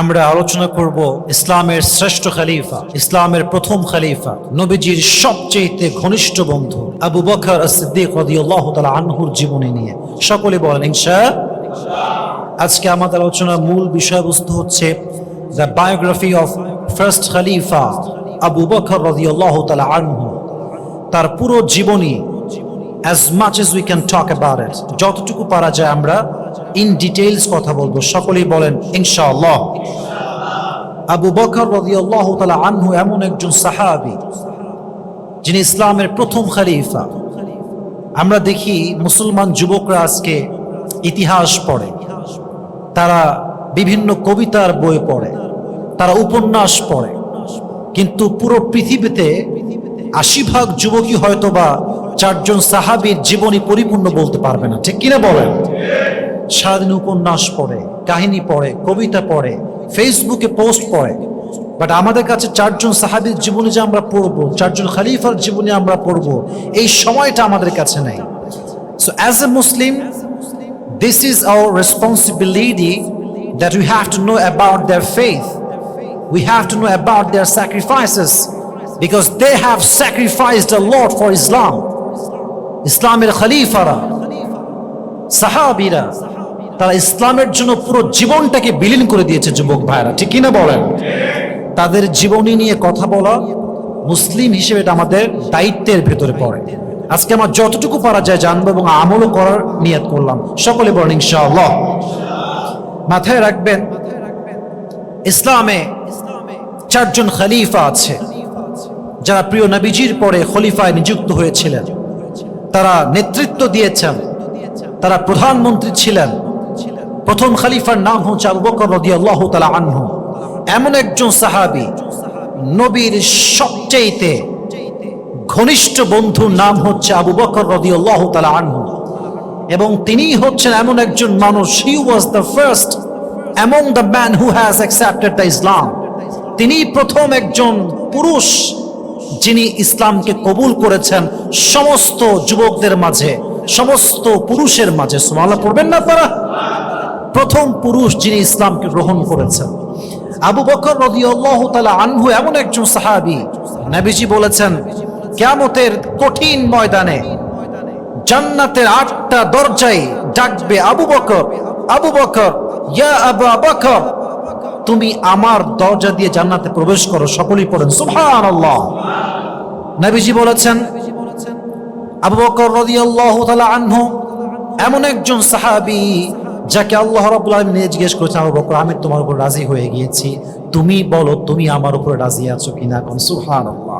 আমরা আলোচনা করব ইসলামের শ্রেষ্ঠ খালিফা, ইসলামের প্রথম খলিফা, নবীজির সবচেয়ে ঘনিষ্ঠ বন্ধু আবু বকর সিদ্দিক রাদিয়াল্লাহু তাআলা আনহুর জীবনী নিয়ে। সকলে বলেন, ইনশা আজকে আমাদের আলোচনার মূল বিষয়বস্তু হচ্ছে দ্য বায়োগ্রাফি অফ ফার্স্ট খালিফা আবু বকর রাদিয়াল্লাহু তাআলা আনহু। তার পুরো জীবনী as much as we can talk about it যতটুকু পারা যায় আমরা ইন ডিটেইলস কথা বলব। সকলেই বলেন, ইনশাআল্লাহ। আবু বকর রাদিয়াল্লাহু তাআলা আনহু এমন একজন সাহাবী, যিনি ইসলামের প্রথম খলিফা। আমরা দেখি মুসলমান যুবকরা আজকে ইতিহাস পড়ে। তারা বিভিন্ন কবিতার বই পড়ে, তারা উপন্যাস পড়ে। কিন্তু পুরো পৃথিবীতে আশি ভাগ যুবকই হয়তো বা চারজন সাহাবীর জীবনী পরিপূর্ণ বলতে পারবে না। ঠিক কিনা বলেন? স্বাধীন উপন্যাস পড়ে, কাহিনী পড়ে, কবিতা পড়ে ফেসবুকে পোস্ট পড়ে। বাট আমাদের কাছে চারজন সাহাবির জীবনে যে আমরা পড়ব, চারজন খালিফার জীবনে আমরা পড়ব, এই সময়টা আমাদের কাছে নেই। So as a Muslim this is our responsibility that we have to know about their faith we have to know about their sacrifices because they have sacrifice the Lord for Islam ইসলামের খালিফারা সাহাবিরা তারা ইসলামের জন্য পুরো জীবনটাকে বিলীন করে দিয়েছে যুবক ভাইরা ঠিক কিনা বলেন? তাদের জীবনী নিয়ে কথা বলা মুসলিম হিসেবে আমাদের দায়িত্বের ভেতরে পড়ে। আজকে আমার যতটুকু পারা যায় জানব এবং আমলও করার নিয়ত করলাম। সকলে বলেন, ইনশাআল্লাহ। মাথায় রাখবেন, ইসলামে চারজন খলিফা আছে। যারা প্রিয় নবীজির পরে খলিফায় নিযুক্ত হয়েছিলেন। তারা নেতৃত্ব দিয়েছেন। তারা প্রধানমন্ত্রী ছিলেন। প্রথম খালিফার নাম হচ্ছে আবু বকর রাদিয়াল্লাহু তাআলা আনহু। এমন একজন সাহাবী, নবীর সবচেয়েতে ঘনিষ্ঠ বন্ধুর নাম হচ্ছে আবু বকর রাদিয়াল্লাহু তাআলা আনহু। এবং তিনি হচ্ছেন এমন একজন মানুষ he was the first among the man who has accepted the Islam তিনি প্রথম একজন পুরুষ যিনি ইসলামকে কবুল করেছেন সমস্ত যুবকদের মাঝে, সমস্ত পুরুষের মাঝে। সোমালা পড়বেন না তারা প্রথম পুরুষ যিনি ইসলামকে গ্রহণ করেছেন। আবু বকর রদিয়াল্লাহু তাআলা আনহু এমন একজন সাহাবী, নবীজি বলেছেন, কিয়ামতের কঠিন ময়দানে জান্নাতের আটটা দরজায় ডাকবে আবু বকর আবু বকর, ইয়া আবু বকর, তুমি আমার দরজা দিয়ে জান্নাতে প্রবেশ করো, সকলেই পড়েন, সুবহানাল্লাহ। নবীজি বলেছেন, আবু বকর রাদিয়াল্লাহু তাআলা আনহু এমন একজন সাহাবী যাকে আল্লাহ রাবুল আলম নিয়ে জিজ্ঞেস করেছেন, আবু বকর, আমি তোমার উপর রাজি হয়ে গিয়েছি। তুমি বলো, তুমি আমার উপর রাজি আছো কিনা? কোন সুবহানাল্লাহ।